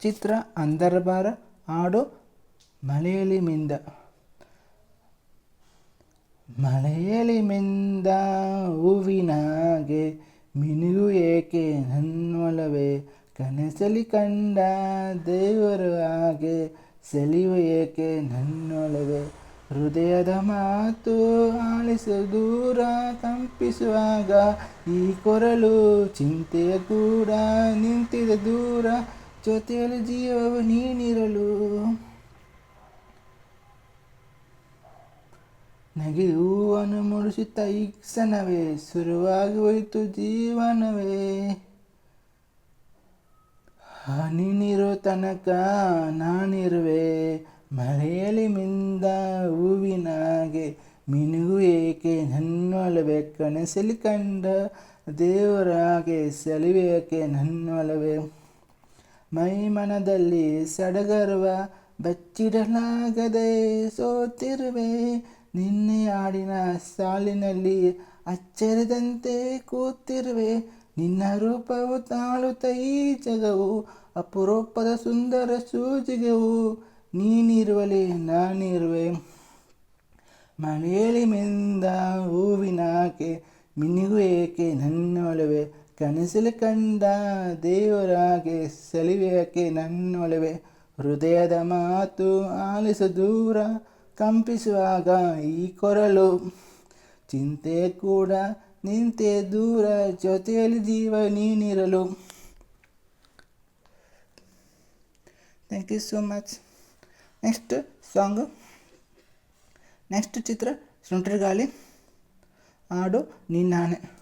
ಚಿತ್ರ ಅಂದರ್ಬಾರ ಆಡು ಮಳೆಯಲ್ಲಿ ಮಿಂದ ಮಳೆಯಲ್ಲಿ ಮಿಂದ ಹೂವಿನಾಗೆ ಮಿನುಗು ಏಕೆ ನನ್ನೊಲವೇ ಕನಸಲಿ ಕಂಡ ದೇವರು ಹಾಗೆ ಸೆಳೆಯುವ ಏಕೆ ನನ್ನೊಳವೆ ಹೃದಯದ ಮಾತು ಆಲಿಸ, ದೂರ ತಂಪಿಸುವಾಗ ಈ ಕೊರಳು ಚಿಂತೆಯ ಕೂಡ ನಿಂತಿದ ದೂರ ಜೊತೆಯಲ್ಲಿ ಜೀವವು ನೀನಿರಲು. ನಗೆ ಹೂವನ್ನು ಈ ಕ್ಷಣವೇ ಶುರುವಾಗಿ ಹೋಯಿತು ಜೀವನವೇ. ನೀನಿರೋ ತನಕ ನಾನಿರುವೆ ಮಳೆಯಲ್ಲಿ ಮಿಂದ ಹೂವಿನಾಗೆ ಮಿನುಗು ಏಕೆ ನನ್ನೊಲವೇ ಕನಸಲಿ ಕಂಡ ದೇವರಾಗೆ ನನ್ನೊಲವೆ ನನ್ನೊಲವೇ ಮೈ ಮನದಲ್ಲಿ ಸಡಗರುವ ಬಚ್ಚಿಡಲಾಗದೆ ಸೋತಿರುವೆ. ನಿನ್ನೆ ಆಡಿನ ಸಾಲಿನಲ್ಲಿ ಅಚ್ಚರಿದಂತೆ ಕೂತಿರುವೆ. ನಿನ್ನ ರೂಪವು ತಾಳುತ್ತ ಈ ಜಗವು ಅಪರೂಪದ ಸುಂದರ ಸೂಜಿಗೆವು. ನೀನಿರುವಲಿ ನಾನಿರುವೆ. ಮಳೆಯಲ್ಲಿ ಮೆಂದ ಹೂವಿನಾಕೆ ಮಿನಿಗು ಏಕೆ ನನ್ನೊಲವೇ. ಕನಸಲ್ಲಿ ಕಂಡ ದೇವರಾಗೆ ಸಲಿವೆಯಕ್ಕೆ ನನ್ನೊಳವೆ ಹೃದಯದ ಮಾತು ಆಲಿಸ ದೂರ ಕಂಪಿಸುವಾಗ ಈ ಕೊರಳು. ಚಿಂತೆ ಕೂಡ ನಿಂತೆ ದೂರ ಜೊತೆಯಲ್ಲಿ ಜೀವ ನೀನಿರಲು. Thank you so much next song next ಚಿತ್ರ, ಸುಂಟರಗಾಳಿ. ಹಾಡು ನಿನ್ನಾನೆ.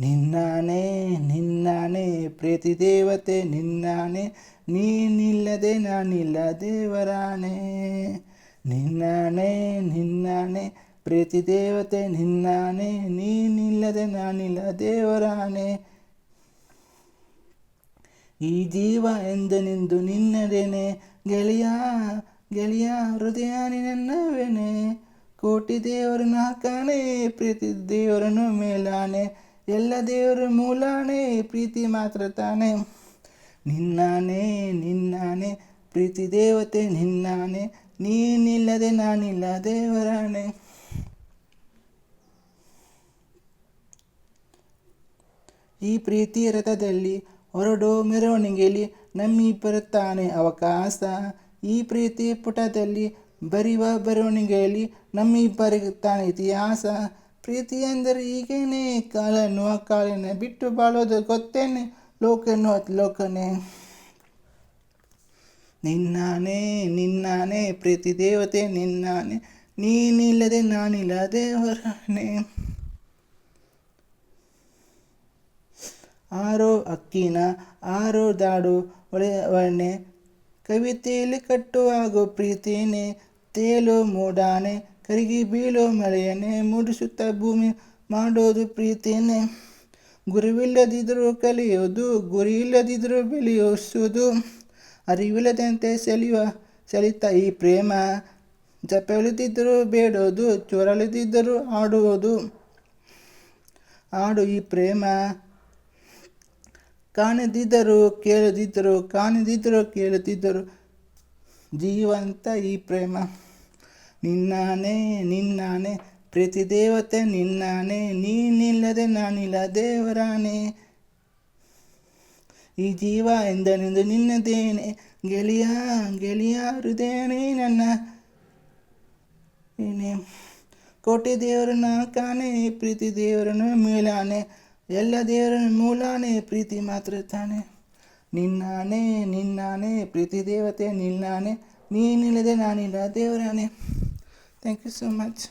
ನಿನ್ನಾನೆ ನಿನ್ನಾನೆ ಪ್ರೀತಿ ದೇವತೆ, ನಿನ್ನಾನೆ, ನೀನಿಲ್ಲದೆ ನಾನಿಲ್ಲ ದೇವರಾಣೆ ನಿನ್ನಾನೆ ನಿನ್ನಾನೆ ಪ್ರೀತಿ ದೇವತೆ, ನಿನ್ನಾನೆ, ನೀನಿಲ್ಲದೆ ನಾನಿಲ್ಲ ದೇವರಾಣೆ ಈ ಜೀವ ಎಂದನೆಂದು ನಿನ್ನದೇನೆ? ಗೆಳೆಯ ಗೆಳೆಯ ಹೃದಯ ನಿನ್ನವೇನೆ? ಕೋಟಿ ದೇವರನ್ನು ಹಾಕಾನೆ ಪ್ರೀತಿ ದೇವರನ್ನು ಮೇಲಾನೆ. ಎಲ್ಲ ದೇವರ ಮೂಲನೇ, ಪ್ರೀತಿ ಮಾತ್ರ ತಾನೆ. ನಿನ್ನಾನೆ ನಿನ್ನಾನೆ, ಪ್ರೀತಿ ದೇವತೆ ನಿನ್ನಾನೆ. ನೀನಿಲ್ಲದೆ ನಾನಿಲ್ಲ ದೇವರಾಣೆ. ಈ ಪ್ರೀತಿ ರಥದಲ್ಲಿ ಹೊರಡು ಮೆರವಣಿಗೆಯಲ್ಲಿ ನಮ್ಮಿ ಬರುತ್ತಾನೆ ಅವಕಾಶ. ಈ ಪ್ರೀತಿ ಪುಟದಲ್ಲಿ ಬರೆಯುವ ಬರವಣಿಗೆಯಲ್ಲಿ ನಮ್ಮಿ ಬರುತ್ತಾನೆ ಇತಿಹಾಸ. ಪ್ರೀತಿ ಎಂದರೆ ಹೀಗೇನೆ, ಕಾಲನ್ನು ಕಾಲಿನ ಬಿಟ್ಟು ಬಾಳೋದು ಗೊತ್ತೇನೆ, ಲೋಕನು ಲೋಕನೇ. ನಿನ್ನಾನೇ ನಿನ್ನಾನೇ, ಪ್ರೀತಿ ದೇವತೆ ನಿನ್ನಾನೆ, ನೀನಿಲ್ಲದೆ ನಾನಿಲ್ಲದೆ ದೇವರನೇ ಆರೋ ಅಕ್ಕಿನ, ಆರೋ ದಾಡು ಒಳೆಯವನ್ನೇ ಕವಿತೆಯಲ್ಲಿ ಕಟ್ಟುವಾಗೋ ಪ್ರೀತಿನೇ ತೇಲು ಮೂಡಾನೆ ಕರಗಿ ಬೀಳೋ ಮಳೆಯನ್ನೇ ಮೂಡಿಸುತ್ತ ಭೂಮಿ ಮಾಡೋದು ಪ್ರೀತಿಯೇ ಗುರುವಿಲ್ಲದಿದ್ದರೂ ಕಲಿಯೋದು ಗುರಿ ಇಲ್ಲದಿದ್ದರೂ ಬೆಳೆಯೋಸುವುದು ಅರಿವಿಲ್ಲದಂತೆ ಸೆಳೆಯುವ ಸೆಳಿತ ಈ ಪ್ರೇಮ. ಜಪವಿಲ್ಲದಿದ್ದರೂ ಬೇಡೋದು ಚೊರಲಿದ್ದರೂ ಆಡುವುದು. ಆಡು ಈ ಪ್ರೇಮ. ಕಾಣದಿದ್ದರು ಕೇಳದಿದ್ದರು, ಕಾಣದಿದ್ದರು ಕೇಳುತ್ತಿದ್ದರು ಜೀವಂತ ಈ ಪ್ರೇಮ. ನಿನ್ನಾನೆ ನಿನ್ನಾನೆ. ಪ್ರೀತಿ ದೇವತೆ, ನಿನ್ನಾನೆ. ನೀನಿಲ್ಲದೆ ನಾನಿಲ್ಲ ದೇವರಾನೆ ಈ ಜೀವ ಎಂದನೆಂದು ನಿನ್ನದೇನೆ. ಗೆಳೆಯ ಗೆಳೆಯ ಹೃದಯನೇ ನನ್ನ. ಏನೇ, ಕೋಟೆ ದೇವರನ್ನ ಕಾಣೆ, ಪ್ರೀತಿ ದೇವರನ್ನು ಮೇಲಾನೆ. ಎಲ್ಲ ದೇವರ ಮೂಲಾನೆ, ಪ್ರೀತಿ ಮಾತ್ರ ತಾನೆ. ನಿನ್ನಾನೆ ನಿನ್ನಾನೆ. ಪ್ರೀತಿ ದೇವತೆ, ನಿನ್ನಾನೆ. ನೀನಿಲ್ಲದೆ ನಾನಿಲ್ಲ ದೇವರಾನೆ ಥ್ಯಾಂಕ್ ಯು ಸೋ ಮಚ್